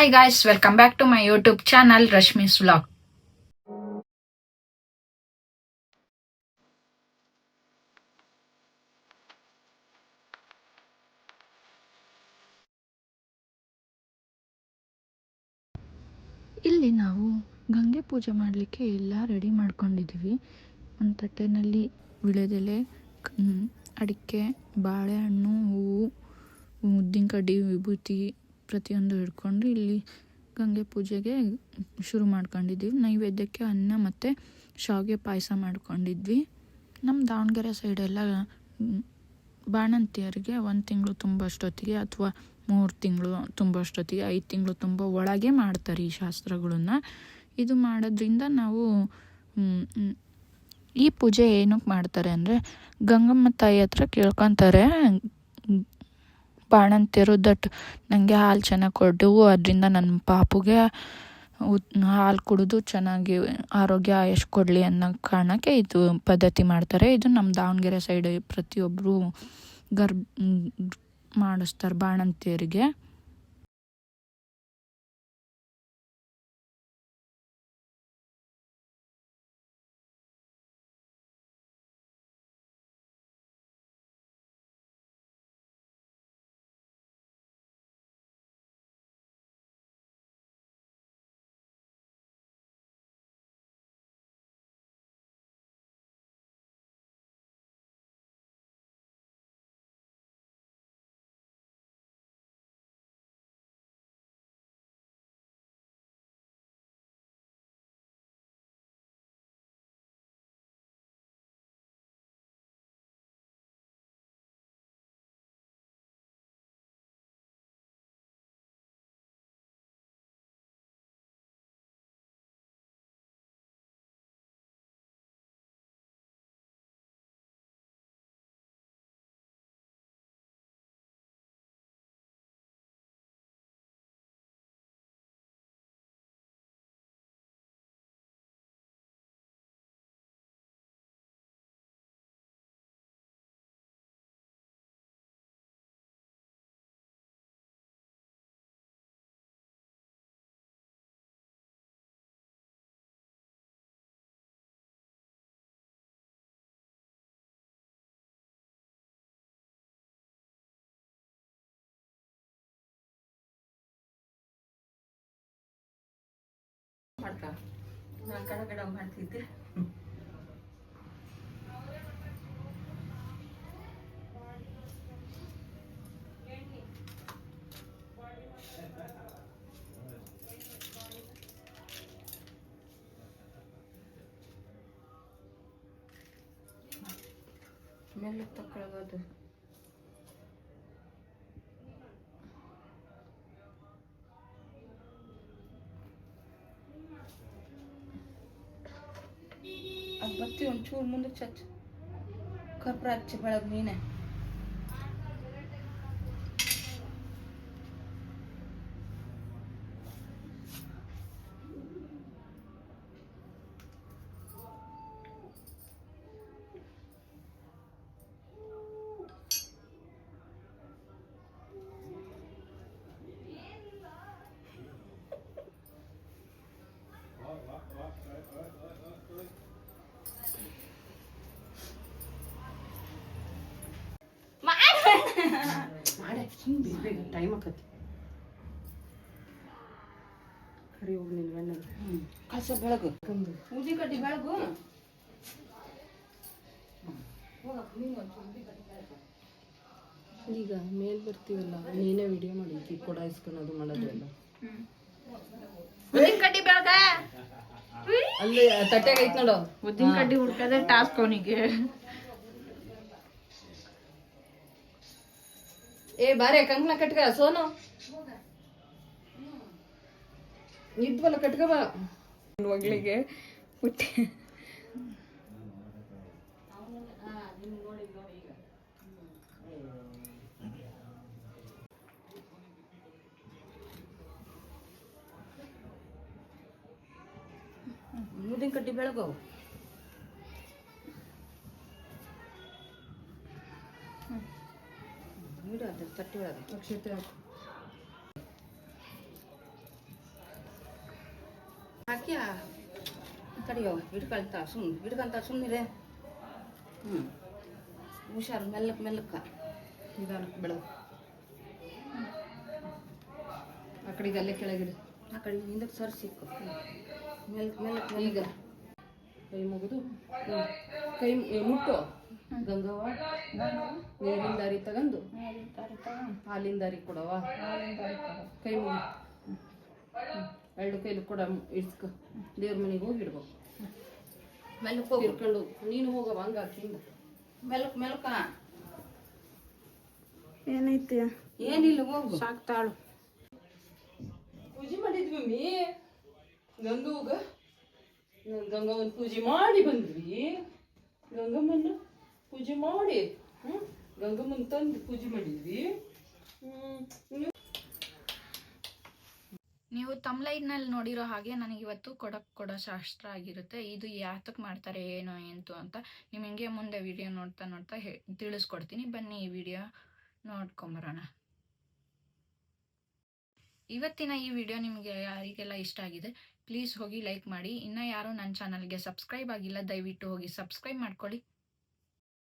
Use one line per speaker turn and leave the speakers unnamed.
Hi guys welcome back to my YouTube channel Rashmi vlog ಇಲ್ಲಿ ನಾವು ಗಂಗೆ ಪೂಜೆ ಮಾಡಲಿಕ್ಕೆ ಎಲ್ಲ ರೆಡಿ ಮಾಡ್ಕೊಂಡಿದ್ದೀವಿ ಒಂದು ತಟ್ಟೆನಲ್ಲಿ ವಿಳೆದೆಲೆ ಅಡಿಕೆ, ಬಾಳೆಹಣ್ಣು, ಹೂವು ಉದ್ದಿನ ಕಡ್ಡಿ ವಿಭೂತಿ ಪ್ರತಿಯೊಂದು ಹಿಡ್ಕೊಂಡು ಇಲ್ಲಿ ಗಂಗೆ ಪೂಜೆಗೆ ಶುರು ಮಾಡ್ಕೊಂಡಿದ್ದೀವಿ. ನೈವೇದ್ಯಕ್ಕೆ ಅನ್ನ ಮತ್ತು ಶಾವಿಗೆ ಪಾಯಸ ಮಾಡ್ಕೊಂಡಿದ್ವಿ. ನಮ್ಮ ದಾವಣಗೆರೆ ಸೈಡೆಲ್ಲ ಬಾಣಂತಿಯರಿಗೆ ಒಂದು ತಿಂಗಳು ತುಂಬ ಅಷ್ಟೊತ್ತಿಗೆ ಅಥವಾ ಮೂರು ತಿಂಗಳು ತುಂಬ ಅಷ್ಟೊತ್ತಿಗೆ, ಐದು ತಿಂಗಳು ತುಂಬ ಒಳಗೆ ಮಾಡ್ತಾರೆ ಈ ಶಾಸ್ತ್ರಗಳನ್ನು. ಇದು ಮಾಡೋದ್ರಿಂದ ನಾವು ಈ ಪೂಜೆ ಏನಕ್ಕೆ ಮಾಡ್ತಾರೆ ಅಂದರೆ ಗಂಗಮ್ಮ ತಾಯಿ ಹತ್ರ ಕೇಳ್ಕೊತಾರೆ ಬಾಣಂತಿಯರು ದಟ್ ನನಗೆ ಹಾಲು ಚೆನ್ನಾಗಿ ಕೊಡು, ಅದರಿಂದ ನನ್ನ ಪಾಪುಗೆ ಹಾಲು ಕುಡಿದು ಚೆನ್ನಾಗಿ ಆರೋಗ್ಯ ಆಯಸ್ ಕೊಡಲಿ ಅನ್ನೋ ಕಾರಣಕ್ಕೆ ಇದು ಪದ್ಧತಿ ಮಾಡ್ತಾರೆ. ಇದು ನಮ್ಮ ದಾವಣಗೆರೆ ಸೈಡ್ ಪ್ರತಿಯೊಬ್ಬರು ಗರ್ಭ ಮಾಡಿಸ್ತಾರೆ ಬಾಣಂತಿಯರಿಗೆ
ಮಾಡ್ಕ ನಾನು ಕಡ ಕಡ ಮಾಡ್ತಿದ್ದೆ. ಮೇಲೆ చూడు చూడు ముందుకు చచ్చు కప్రాచి పడకు నేనే All right, all right, all right, all right, all right, all right.
ಮಾಡೆ. ಹಿಂಗೆ ಬೇಗ ಬೇಗ ಟೈಮ್ ಆಕತಿ ಕರಿ ಹೋಗಿ ನಿನ್ನ ಗಂಡ
ಕಸ ಬೆಳಗು. ಪೂಜೆ ಕಟ್ಟಿ ಬೆಳಗು.
ಈಗ ಮೇಲ್ ಬರ್ತೀವಲ್ಲ ನೀನೇ ವಿಡಿಯೋ ಮಾಡಿ ಕೊಡ ಇಸ್ಕೊಳೋದು ಮಾಡೋದು ಎಲ್ಲ.
ಕಟ್ಟಿ ಬೆಳಗ.
ಅಲ್ಲಿ ತಟ್ಟೆಗೆ ಐತ್ ನೋಡು.
ಉದ್ದಿನ ಕಡ್ಡಿ ಹುಡ್ಕದೆ ಟಾಸ್ಕ್ ಅವನಿಗೆ.
ಏ ಬಾರೆ ಕಂಕಣ ಕಟ್ಕ ಸೋನು. ಇದ್ವಲ್ಲ ಕಟ್ಕ ಬಾ
ಮಗಳಿಗೆ ಹುಟ್ಟಿ
ಊದಿನ ಕಡ್ಡಿ ಬೆಳಗೋ ಇಡು ಅದ್ರ ತಟ್ಟಿ ಒಳಗೆ.
ಅಕ್ಷತೆ ಹಾಕು
ತಡಿಯೋ ಹಿಡ್ಕೊಳ್ತಾ ಸುಮ್ಮನೆ ಹಿಡ್ಕೊಂತ ಸುಮ್ಮನಿರೆ ಹ್ಞೂ ಹುಷಾರು ಮೆಲ್ಲಕ್ ಮೆಲ್ಲಕ್ಕ.
ನಿಧಾನಕ್ಕೆ ಬೆಳೆದು ಆ ಕಡೆಗೆ ಅಲ್ಲೇ ಕೆಳಗಿಡು
ಆ ಕಡೆ ಹಿಂದಕ್ಕೆ ಸರ್ ಸಿಕ್ಕು.
ಈಗ. ಕೈ ಮುಗಿದು. ಕೈ ಮುಟ್ಟು. ಗಂಗವ್ವ ನೀರಿನ ದಾರಿ ತಗೊಂಡು. ಹಾಲಿನ ದಾರಿ ಕೊಡವ ಕೈ ಮುಗಿ. ಎರಡು ಕೈಲಿ ಕೊಡ ಇಡ್ಸ್ಕ. ದೇವ್ರ ಮನೆಗೆ ಹೋಗಿ ಇಡ್ಬೇಕು.
ಮೆಲ್ಲಕ್ಕೆ ಹೋಗು.
ತಿರ್ಕೊಂಡು ನೀನು ಹೋಗವ ಹಂಗ ಹಾಕಿಂದ.
ಮೆಲ್ಕ ಮೆಲ್ಕ.
ಏನೈತಿ?
ಏನಿಲ್ಲ ಹೋಗು.
ಸಾಕ್ತಾಳು.
ಪೂಜೆ ಮಾಡಿದ್ವಿ ಮೀ ಗಂಗವ್ಗ? ಗಂಗಮ್ಮನ ಪೂಜೆ ಮಾಡಿ ಬಂದ್ವಿ. ಗಂಗಮ್ಮನ ಪೂಜೆ ಮಾಡಿ ಗಂಗಮ್ಮನ ತಂದು ಪೂಜೆ ಮಾಡಿದ್ವಿ.
ನೀವು ತಮ್ಲೈನಲ್ಲಿ ನೋಡಿರೋ ಹಾಗೆ ನನಗೆ ಇವತ್ತು ಕೊಡಕ್ ಕೊಡೋ ಶಾಸ್ತ್ರ ಆಗಿರುತ್ತೆ. ಇದು ಯಾತಕ್ಕೆ ಮಾಡ್ತಾರೆ, ಏನೋ, ಎಂತು ಅಂತ ನಿಮಗೆ ಮುಂದೆ ವಿಡಿಯೋ ನೋಡ್ತಾ ನೋಡ್ತಾ ಹೇ, ತಿಳಿಸ್ಕೊಡ್ತೀನಿ. ಬನ್ನಿ ಈ ವಿಡಿಯೋ ನೋಡ್ಕೊಂಬರೋಣ. ಇವತ್ತಿನ ಈ ವಿಡಿಯೋ ನಿಮಗೆ ಯಾರಿಗೆಲ್ಲ ಇಷ್ಟ ಆಗಿದೆ? ಪ್ಲೀಸ್ ಹೋಗಿ ಲೈಕ್ ಮಾಡಿ. ಇನ್ನೂ ಯಾರೂ ನನ್ನ ಚಾನಲ್ಗೆ ಸಬ್ಸ್ಕ್ರೈಬ್ ಆಗಿಲ್ಲ ದಯವಿಟ್ಟು ಹೋಗಿ ಸಬ್ಸ್ಕ್ರೈಬ್ ಮಾಡ್ಕೊಳ್ಳಿ.